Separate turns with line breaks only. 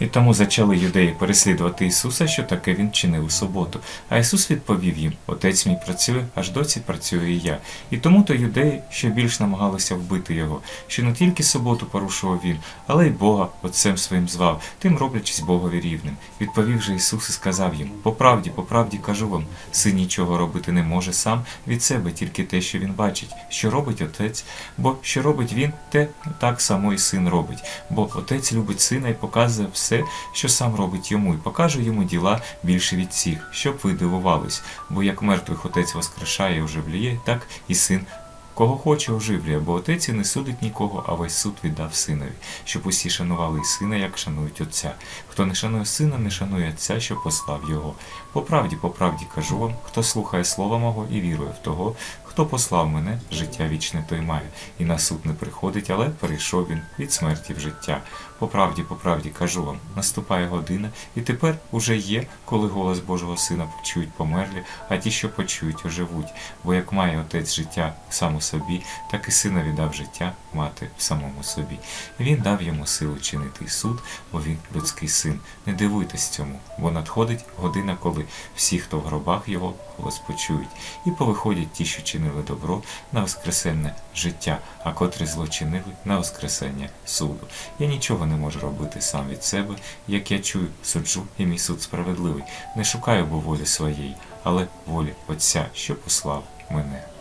І тому зачали юдеї переслідувати Ісуса, що таке він чинив у суботу. А Ісус відповів їм: Отець мій працює, аж доці працюю і я. І тому то юдеї ще більш намагалися вбити його, що не тільки суботу порушував він, але й Бога Отцем своїм звав, тим роблячись Богові рівним. Відповів же Ісус і сказав їм: По правді, по правді кажу вам, син нічого робити не може сам від себе, тільки те, що він бачить, що робить отець, бо що робить він, те так само і син робить. Бо отець любить сина і показує все, що сам робить йому, і покаже йому діла більше від всіх, щоб ви дивувались. Бо як мертвих отець воскрешає і оживлює, так і син. Кого хоче оживлює, бо отець і не судить нікого, а весь суд віддав синові, щоб усі шанували і сина, як шанують отця. Хто не шанує сина, не шанує отця, що послав його. По правді, по правді кажу вам, хто слухає слова мого і вірує в того, хто послав мене, життя вічне той має, і на суд не приходить, але перейшов він від смерті в життя. По правді, по правді кажу вам, наступає година, і тепер уже є, коли голос Божого Сина почують померлі, а ті, що почують, оживуть. Бо як має отець життя сам у собі, так і сина віддав життя мати в самому собі. Він дав йому силу чинити суд, бо він людський син. Не дивуйтесь цьому, бо надходить година, коли всі, хто в гробах його, голос і повиходять ті, що чинили добро на воскресенне життя, а котрі зло чинили на воскресення суду. Я нічого не можу робити сам від себе, як я чую, суджу, і мій суд справедливий. Не шукаю бо волі своєї, але волі Отця, що послав мене.